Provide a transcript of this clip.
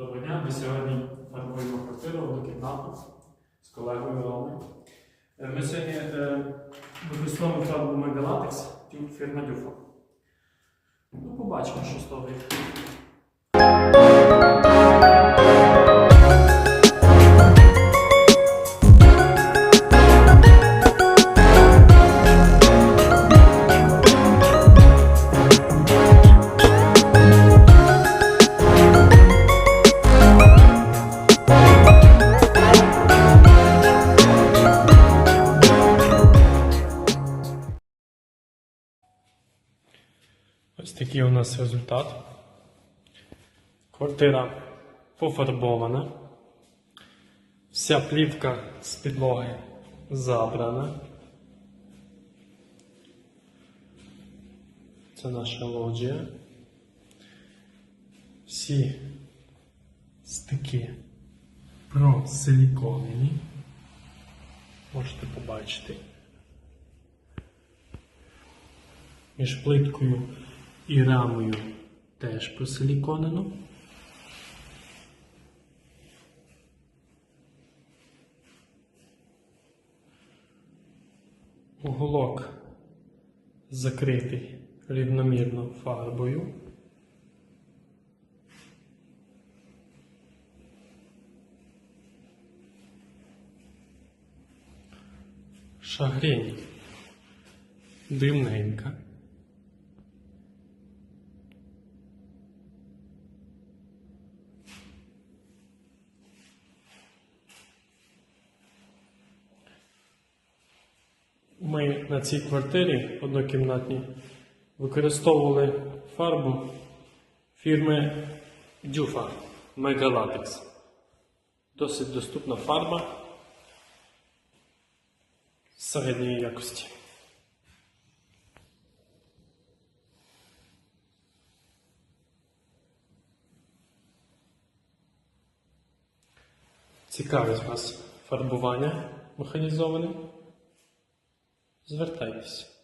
Доброго дня. Ми сьогодні фарбуємо квартиру однокімнатну з колегою Ромою. Е, Ми сьогодні е, використовуємо фарбу тюб фірма Дюфа. Ну, побачимо, що з того Ось такий у нас результат. Квартира пофарбована. Вся плівка з підлоги забрана. Це наша лоджія. Всі стики просиліконені. Можете побачити. Між плиткою і рамою теж просиліконено. Уголок закритий рівномірно фарбою. Шагрень дрібненька. Ми на цій квартирі однокімнатній використовували фарбу фірми Дюфа Megalatex. Досить доступна фарба середньої якості. Цікавить вас фарбування механізоване? Desvertei-se.